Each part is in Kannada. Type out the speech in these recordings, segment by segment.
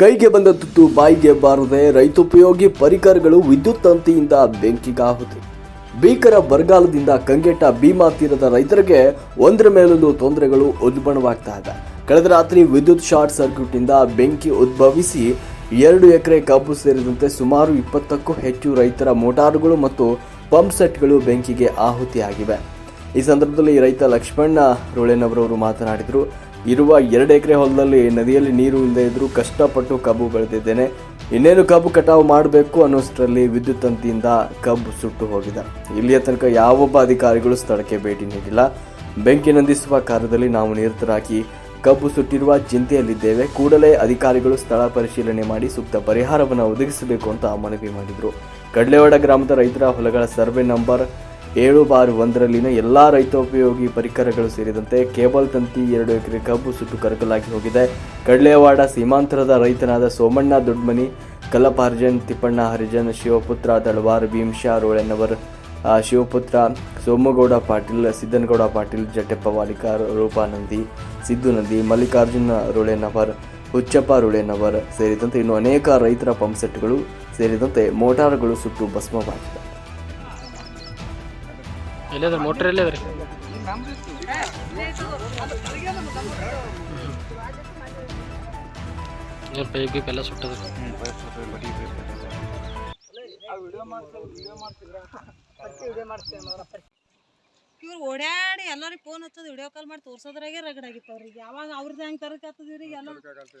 ಕೈಗೆ ಬಂದ ತುತ್ತು ಬಾಯಿಗೆ ಬಾರದೆ ರೈತೋಪಯೋಗಿ ಪರಿಕರಗಳು ವಿದ್ಯುತ್ ತಂತಿಯಿಂದ ಬೆಂಕಿಗಾಹುತಿ. ಭೀಕರ ಬರಗಾಲದಿಂದ ಕಂಗೆಟ್ಟ ಭೀಮಾ ತೀರದ ರೈತರಿಗೆ ಒಂದರ ಮೇಲೊಂದು ತೊಂದರೆಗಳು ಉಲ್ಬಣವಾಗ್ತಾ ಇದೆ. ಕಳೆದ ರಾತ್ರಿ ವಿದ್ಯುತ್ ಶಾರ್ಟ್ ಸರ್ಕ್ಯೂಟ್ನಿಂದ ಬೆಂಕಿ ಉದ್ಭವಿಸಿ ಎರಡು ಎಕರೆ ಕಬ್ಬು ಸೇರಿದಂತೆ ಸುಮಾರು ಇಪ್ಪತ್ತಕ್ಕೂ ಹೆಚ್ಚು ರೈತರ ಮೋಟಾರುಗಳು ಮತ್ತು ಪಂಪ್ ಸೆಟ್ಗಳು ಬೆಂಕಿಗೆ ಆಹುತಿಯಾಗಿವೆ. ಈ ಸಂದರ್ಭದಲ್ಲಿ ರೈತ ಲಕ್ಷ್ಮಣ್ಣ ರೋಳೆನವರವರು ಮಾತನಾಡಿದರು. ಇರುವ ಎರಡು ಎಕರೆ ಹೊಲದಲ್ಲಿ ನದಿಯಲ್ಲಿ ನೀರು ಇಲ್ಲದೆ ಇದ್ದರೂ ಕಷ್ಟಪಟ್ಟು ಕಬ್ಬು ಬೆಳೆದಿದ್ದೇನೆ. ಇನ್ನೇನು ಕಬ್ಬು ಕಟಾವು ಮಾಡಬೇಕು ಅನ್ನೋಷ್ಟರಲ್ಲಿ ವಿದ್ಯುತ್ ತಂತಿಯಿಂದ ಕಬ್ಬು ಸುಟ್ಟು ಹೋಗಿದೆ. ಇಲ್ಲಿಯ ತನಕ ಯಾವೊಬ್ಬ ಅಧಿಕಾರಿಗಳು ಸ್ಥಳಕ್ಕೆ ಭೇಟಿ ನೀಡಿಲ್ಲ. ಬೆಂಕಿ ನಂದಿಸುವ ಕಾರ್ಯದಲ್ಲಿ ನಾವು ನಿರತರಾಗಿ ಕಬ್ಬು ಸುಟ್ಟಿರುವ ಚಿಂತೆಯಲ್ಲಿದ್ದೇವೆ. ಕೂಡಲೇ ಅಧಿಕಾರಿಗಳು ಸ್ಥಳ ಪರಿಶೀಲನೆ ಮಾಡಿ ಸೂಕ್ತ ಪರಿಹಾರವನ್ನು ಒದಗಿಸಬೇಕು ಅಂತ ಮನವಿ ಮಾಡಿದರು. ಕಡ್ಲೆವಾಡ ಗ್ರಾಮದ ರೈತರ ಹೊಲಗಳ ಸರ್ವೆ ನಂಬರ್ ಏಳು ಬಾರು ಒಂದರಲ್ಲಿನ ಎಲ್ಲ ರೈತೋಪಯೋಗಿ ಪರಿಕರಗಳು ಸೇರಿದಂತೆ ಕೇಬಲ್ ತಂತಿ ಎರಡು ಎಕರೆ ಕಬ್ಬು ಸುಟ್ಟು ಕರಕಲಾಗಿ ಹೋಗಿದೆ. ಕಡ್ಲೇವಾಡ ಸೀಮಾಂತರದ ರೈತನಾದ ಸೋಮಣ್ಣ ದೊಡ್ಮನಿ ಕಲಪಾರ್ಜನ್ ತಿಪ್ಪಣ್ಣ ಹರಿಜನ್, ಶಿವಪುತ್ರ ದಳವಾರ್ ಭೀಮ್ಶಾ ರೋಳೆನ್ನವರ್ ಶಿವಪುತ್ರ ಸೋಮಗೌಡ ಪಾಟೀಲ್, ಸಿದ್ದನಗೌಡ ಪಾಟೀಲ್ ಜಟ್ಟೆಪ್ಪ ವಾಲಿಕಾರ್ ರೂಪಾನಂದಿ, ಸಿದ್ದು ನಂದಿ, ಮಲ್ಲಿಕಾರ್ಜುನ ರೋಳೆನವರ್ ಹುಚ್ಚಪ್ಪ ರುಳೆನವರ್ ಸೇರಿದಂತೆ ಇನ್ನು ಅನೇಕ ರೈತರ ಪಂಪ್ ಸೆಟ್ಗಳು ಸೇರಿದಂತೆ ಮೋಟಾರ್ಗಳು ಸುಟ್ಟು ಭಸ್ಮವಾಗಿವೆ ಎಲ್ಲಿದ್ರಿ ಮೋಟ್ರ್ ಎಲ್ಲಿದ್ರಿ ಏನು ಪೈಪ್ ಗೀಪ್ ಎಲ್ಲ ಸುಟ್ಟದ್ರಿ ಇವ್ರು ಓಡಾಡಿ ಎಲ್ಲರಿಗೆ ಫೋನ್ ಹಚ್ಚೋದು ವಿಡಿಯೋ ಕಾಲ್ ಮಾಡಿ ತೋರ್ಸೋದ್ರಾಗೆ ರಗಡ್ ಆಗಿತ್ತು ಅವ್ರಿಗೆ. ಯಾವಾಗ ಅವ್ರದ್ದು ಹೆಂಗೆ ತರಕಾತದ ಇವ್ರಿಗೆ ಎಲ್ಲ?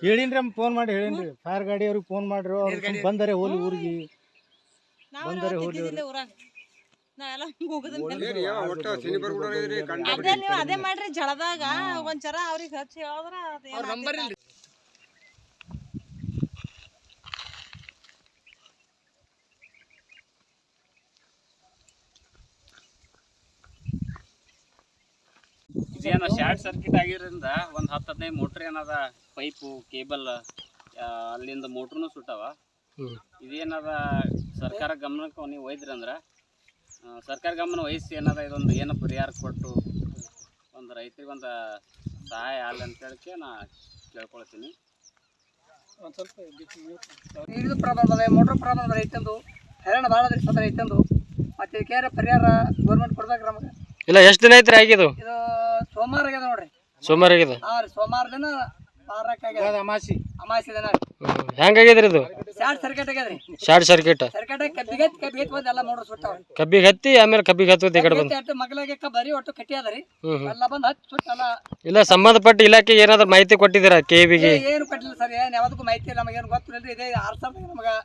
ಹೇಳಿನ್ರಿ ಫೋನ್ ಮಾಡಿ ಹೇಳಿನ್ರಿ ಫೈರ್ ಗಾಡಿ ಅವ್ರಿಗೆ ಫೋನ್ ಮಾಡ್ರಿ ಅವ್ರು ಬಂದರೆ ಹೋಲಿ ಊರಿಗೆ. ನಾವು ಬಂದರೆ ಹೋಲಿ ಊರಾಗ? ಅದೇ ನೀವು ಅದೇ ಮಾಡ್ರಿ ಜಳದಾಗ ಒಂಚರ ಅವ್ರಿಗೆ ಹಚ್ಚಿ ಹೇಳಿದ್ರ ಅದು ನಂಬರ್ ಇದೇನು ಶಾರ್ಟ್ ಸರ್ಕ್ಯೂಟ್ ಆಗಿರೋದ್ರಿಂದ ಒಂದು ಹತ್ತು ಹದಿನೈದು ಮೋಟ್ರ್ ಏನದ ಪೈಪು ಕೇಬಲ್ ಅಲ್ಲಿಂದ ಮೋಟ್ರೂ ಸುಟ್ಟವ. ಇದೇನದ ಸರ್ಕಾರ ಗಮನಕ್ಕೆ ನೀವು ಒಯ್ದ್ರಿ ಅಂದ್ರೆ ಆ, ಸರ್ಕಾರ ಗಮನ ವಹಿಸಿ ಏನದ ಇದೊಂದು ಏನು ಪರಿಹಾರ ಕೊಟ್ಟು ಒಂದು ರೈತರಿಗೆ ಒಂದು ಸಹಾಯ ಆಗಲಿ ಅಂತ ಹೇಳಕ್ಕೆ ನಾ ಕೇಳ್ಕೊಳ್ತೀನಿ. ನೀರಿನ ಪ್ರಾಬ್ಲಮ್ ಅದ ಮೋಟ್ರ್ ಪ್ರಾಬ್ಲಮ್ ಅದ ರೈತಂದು ಹೈರಾಣ ಭಾಳ ಅದ ಸದ ರೈತಂದು. ಮತ್ತೆ ಇದಕ್ಕೆ ಪರಿಹಾರ ಗೌರ್ಮೆಂಟ್ ಕೊಡ್ಬೇಕು ನಮಗೆ? ಇಲ್ಲ ಎಷ್ಟು ದಿನ ಐತ್ರಿ ಆಗಿದ್ದು? ಇದು ಸೋಮವಾರ ಆಗ್ಯದ ನೋಡ್ರಿ. ಸೋಮವಾರ ಆಗಿದೆ ಹಾಂ ರೀ ಸೋಮವಾರ ದಿನ ಅಮಾಸಿ? ಅಮಾಸಿ ದಿನ ಹೆಂಗಾಗ್ಯದ್ರಿ ಇದು? ಶಾರ್ಟ್ ಸರ್ಕಿಟ್ ಆಗ್ಯದ್ರಿ ಶಾರ್ಟ್ ಸರ್ಕ್ಯೂಟ್ ಸರ್ಕಿಟ್ ಕಬ್ಬಿಗೆ ಕಬ್ಬಿಗೆ ಬಂದು ಎಲ್ಲ ಮೋಟ್ರ್ ಸುಟ್ಟವ ಕಬ್ಬಿಗೆ ಹತ್ತಿ ಆಮೇಲೆ ಕಬ್ಬಿಗೆ ಹತ್ತುತ್ತೆ ಈ ಕಡೆ ಬಂದು ಒಟ್ಟು ಮಗ್ಳಿಗೆ ಕಬ್ಬರಿ ಒಟ್ಟು ಕಟ್ಟಿ ಅದ ರೀ ಹ್ಮ್ ಹ್ಮ್. ಎಲ್ಲ ಬಂದು ಹತ್ತು ಸುಟ್ಟು ಎಲ್ಲ. ಇಲ್ಲ ಸಂಬಂಧಪಟ್ಟ ಇಲಾಖೆ ಏನಾದ್ರು ಮಾಹಿತಿ ಕೊಟ್ಟಿದ್ದೀರಾ ಕೆ ಬಿಗೆ ಏ- ಏನು ಕೊಟ್ಟಿಲ್ಲ ಸರ್ ಏನು ಯಾವ್ದಕ್ಕೂ ಮಾಹಿತಿ ಇಲ್ಲ ನಮಗೇನು ಗೊತ್ತಿಲ್ಲ ಇದೇ ಆರು ಸಾವಿರ ನಮಗೆ.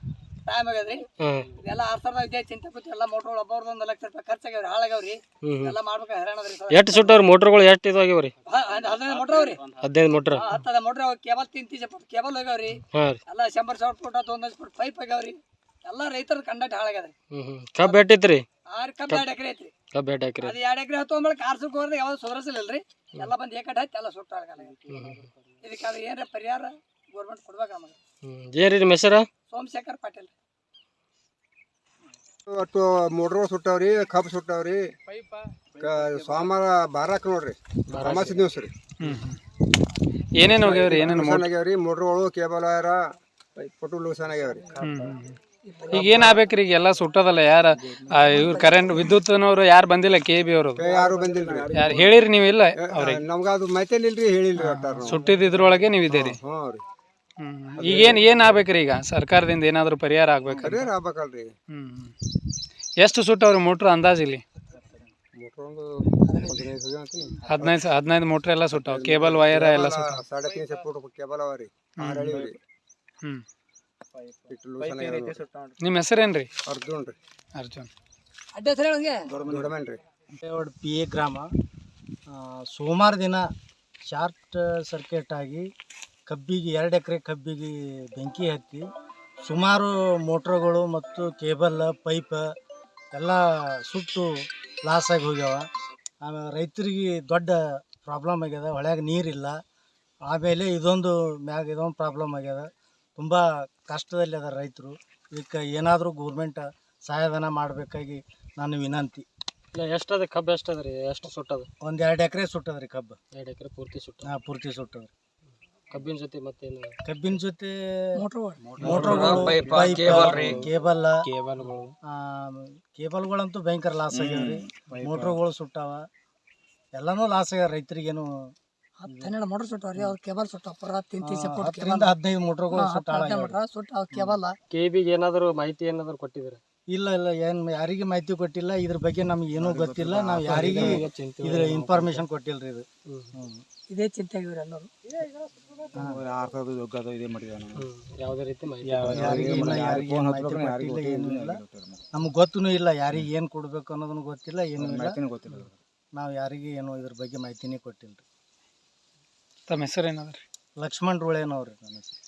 ಟೈಮ್ ಆಗ್ಯದ್ರಿ ಎಲ್ಲ ಇದೆಲ್ಲ ಆರು ಸಾವಿರದ ಚಿಂತೆ ಕೂತು ಎಲ್ಲ ಮೋಟ್ರ್ ಒಬ್ಬರದ್ದು ಒಂದು ಲಕ್ಷ ರೂಪಾಯಿ ಖರ್ಚಾಗ್ಯಾವ್ರಿ ಹಾಳಾಗ್ಯಾವ್ರಿ. ಎಲ್ಲ ಮಾಡ್ಬೇಕು ಹೈರಾಣದ್ರಿ ಸರ್. ಎಷ್ಟು ಸುಟ್ಟವ್ರಿ ಮೋಟ್ರ್ಗಳು ಎಷ್ಟು ಇದು ಆಗ್ಯಾವ್ರಿ ಹದಿನೈದು ಮೋಟ್ರ್ ಅವ್ರಿ. ಹದಿನೈದು ಮೋಟರ್ ಹತ್ತದ ಮೋಟ್ರ್ ಅವ್ ಕೇಬಲ್ ತಿಂತಿ ಕೇಬಲ್ ಹೋಗ್ಯಾವ್ರಿ. ಎಲ್ಲ ಶಂಬರ್ ಸಾವಿರ ಫುಟ್ ಒಂದ್ ಫುಟ್ ಪೈಪ್ ಆಗ್ಯಾವ್ರಿ. ಎಲ್ಲ ರೈತರ ಕಂಡಕ್ಟ್ ಹಾಳಾಗ್ಯದ್ರಿ. ಕಬ್ಬು ಎಟ್ಟಿತ್ರಿ ಆರು ಕಬ್ಬು ಎರಡು ಎಕರೆ ಐತ್ರಿ. ಕಬ್ಬು ಎಟ್ ಹಾಕ್ರಿ ಅದು ಎರಡು ಎಕರೆ ಹತ್ತು ಮೇಲೆ ಕಾರ್ ಸುಟ್ಟು ಹೋದ್ರೆ ಯಾವ್ದು ಸುಧಾರಿಸಲಿಲ್ರಿ ಎಲ್ಲ ಬಂದು ಏಕಟ್ ಹತ್ತಿ ಎಲ್ಲ ಸುಟ್ಟು ಹಾಳಾಗಲ್ಲ ಇದಕ್ಕೆ ಅದು ಏನ್ರ ಪರಿಹಾರ ಗೌರ್ಮೆಂಟ್ ಕೊಡ್ಬೇಕು ನಮಗೆ. ಏನ್ರಿ ನಿಮ್ಮ ಹೆಸರು? ಸೋಮಶೇಖರ್ ಪಾಟೀಲ್. ಒಟ್ಟು ಮೋಟ್ರ್ ಸುಟ್ಟವ್ರಿ ಕಬ್ಬು ಸುಟ್ಟವ್ರಿ ಕ- ಸೋಮವಾರ ಬಾರಾಕ್ ನೋಡ್ರಿ. ಅಮಾಸಿ ದಿವಸ ರೀ. ಏನೇನು ಹೋಗ್ಯಾವ್ರಿ ಏನೇನು ಲೂಸಾನ್ ಆಗ್ಯಾವ್ರಿ ಮೋಟ್ರ್ಗಳು ಕೇಬಲ್ ವೈರ ಪಟ್ಟು ಲೂಸಾನ್ ಆಗ್ಯಾವ್ರಿ. ಈಗ ಏನ್ ಆಗ್ಬೇಕ್ರಿ ಈಗ ಎಲ್ಲ ಸುಟ್ಟದಲ್ಲ ಯಾರ? ಇವ್ರ ಕರೆಂಟ್ ವಿದ್ಯುತ್ನವ್ರು ಯಾರು ಬಂದಿಲ್ಲ ಕೆ ಬಿ ಅವರು ಯಾರು ಬಂದಿಲ್ಲ ಯಾರು ಹೇಳಿರಿ ನೀವು ಇಲ್ಲ ಅವ್ರಿಗೆ? ನಮ್ಗ ಅದು ಮೈತೇಲಿ ಇಲ್ರಿ ಹೇಳಿಲ್ರಿ ಒಟ್ಟಾರ ನಾವು. ಸುಟ್ಟಿದ್ ಇದ್ರೊಳಗೆ ನೀವು ಇದ್ದೀರಿ ಹ್ಞೂ ರೀ. ಈಗ ಏನ್ ಏನ್ ಆಗ್ಬೇಕ್ರಿ ಈಗ? ಸರ್ಕಾರದಿಂದ ಏನಾದ್ರು ಪರಿಹಾರ ಆಗ್ಬೇಕು ಪರಿಹಾರ ಆಗ್ಬೇಕಲ್ರಿ. ಹ್ಮ್ ಎಷ್ಟು ಸುಟ್ಟವ್ರಿ ಮೋಟ್ರ್ ಅಂದಾಜ್ ಇಲ್ಲಿ? ಮೋಟ್ರ್ ಒಂದು ಹದಿನೈದು ಅಂತೀನಿ. ಹದಿನೈದು ಹದಿನೈದು ಮೋಟ್ರ್ ಎಲ್ಲ ಸುಟ್ಟಾವ ಕೇಬಲ್ ವೈರ್ ಎಲ್ಲ ಸಾಡೆ ಫುಟ್ ಕೇಬಲ್ ಅವ ರೀ. ಆರು ಹ್ಮ್. ನಿಮ್ಮ ಹೆಸರೇನ್ರಿ? ಅರ್ಜುನ್ ರೀ. ಅರ್ಜುನ್. ದೊಡ್ಡಮನ್ ರೀ. ಪಿ ಎ ಗ್ರಾಮ. ಆ, ಸೋಮವಾರ ದಿನ ಶಾರ್ಟ್ ಸರ್ಕ್ಯೂಟ್ ಆಗಿ ಕಬ್ಬಿಗೆ ಎರಡು ಎಕರೆ ಕಬ್ಬಿಗೆ ಬೆಂಕಿ ಹತ್ತಿ ಸುಮಾರು ಮೋಟ್ರ್ಗಳು ಮತ್ತು ಕೇಬಲ್ ಪೈಪ್ ಎಲ್ಲ ಸುಟ್ಟು ಲಾಸ್ ಆಗಿ ಹೋಗ್ಯಾವ. ಆಮೇಲೆ ರೈತರಿಗೆ ದೊಡ್ಡ ಪ್ರಾಬ್ಲಮ್ ಆಗ್ಯದ. ಹೊಳ್ಯಾಗ ನೀರಿಲ್ಲ. ಆಮೇಲೆ ಇದೊಂದು ಮ್ಯಾಗ ಇದೊಂದು ಪ್ರಾಬ್ಲಮ್ ಆಗ್ಯದ. ತುಂಬ ಕಷ್ಟದಲ್ಲಿ ಅದ ರೈತರು. ಇದಕ್ಕೆ ಏನಾದರೂ ಗೌರ್ಮೆಂಟ್ ಸಹಾಯಧನ ಮಾಡಬೇಕಾಗಿ ನಾನು ವಿನಂತಿ. ಇಲ್ಲ ಎಷ್ಟದ ಕಬ್ಬು ಎಷ್ಟದ ರೀ? ಎಷ್ಟು ಸುಟ್ಟದ? ಒಂದು ಎರಡು ಎಕರೆ ರೀ ಕಬ್ಬು. ಎರಡು ಎಕರೆ ಪೂರ್ತಿ ಸುಟ್ಟ ಹಾಂ ಪೂರ್ತಿ ಸುಟ್ಟದ್ರಿ ಕಬ್ಬಿನ ಜೊತೆ ಮತ್ತೇನು? ಕಬ್ಬಿನ ಜೊತೆ ಕೇಬಲ್ ಕೇಬಲ್ಗಳು ಆ, ಕೇಬಲ್ಗಳಂತೂ ಭಯಂಕರ ಲಾಸ್ ಆಗ್ಯಾವ್ರಿ. ಮೋಟ್ರ್ಗಳು ಸುಟ್ಟಾವ. ಎಲ್ಲಾನು ಲಾಸ್ ಆಗ್ಯಾವ ರೈತರಿಗೇನು. ಹನ್ನೆರಡು ಮೋಟ್ರ್ ಸುಟ್ಟವ್ರಿ ಅವ್ರ ಕೇಬಲ್ ಸುಟ್ಟಾವ ಪುರ ತಿಂತಿ ಸಪೋರ್ಟ್ ಹತ್ತರಿಂದ ಹದಿನೈದು ಮೋಟ್ರ್ಗಳು ಸುಟ್ಟ ಕೇಬಲ್ ಕೆ ಬಿಗೆ ಏನಾದ್ರು ಮಾಹಿತಿ ಏನಾದರೂ ಕೊಟ್ಟಿದ್ರೆ ಇಲ್ಲ ಇಲ್ಲ ಏನ್ ಯಾರಿಗೆ ಮಾಹಿತಿ ಕೊಟ್ಟಿಲ್ಲ. ಇದ್ರ ಬಗ್ಗೆ ನಮ್ಗೆ ಏನೂ ಗೊತ್ತಿಲ್ಲ. ನಾವು ಯಾರಿಗೆ ಇದ್ರ ಇನ್ಫಾರ್ಮೇಶನ್ ಕೊಟ್ಟಿಲ್ರಿ ಇದು. ಇದೇ ಚಿಂತೆ ಆಗಿವ್ರಿ ಎಲ್ಲರೂ ಕೊಟ್ಟಿಲ್ಲ ನಮ್ಗೆ. ಗೊತ್ತೂ ಇಲ್ಲ ಯಾರಿಗೆ ಏನು ಕೊಡ್ಬೇಕು ಅನ್ನೋದನ್ನು ಗೊತ್ತಿಲ್ಲ ಏನೂ ಗೊತ್ತಿಲ್ಲ ನಾವು ಯಾರಿಗೆ ಏನು ಇದ್ರ ಬಗ್ಗೆ ಮಾಹಿತಿನೇ ಕೊಟ್ಟಿಲ್ರಿ. ತಮ್ಮ ಹೆಸರು ಏನದ್ರಿ? ಲಕ್ಷ್ಮಣ್ ರುಳೇನವ್ರಿ ನನ್ನ ಹೆಸರು.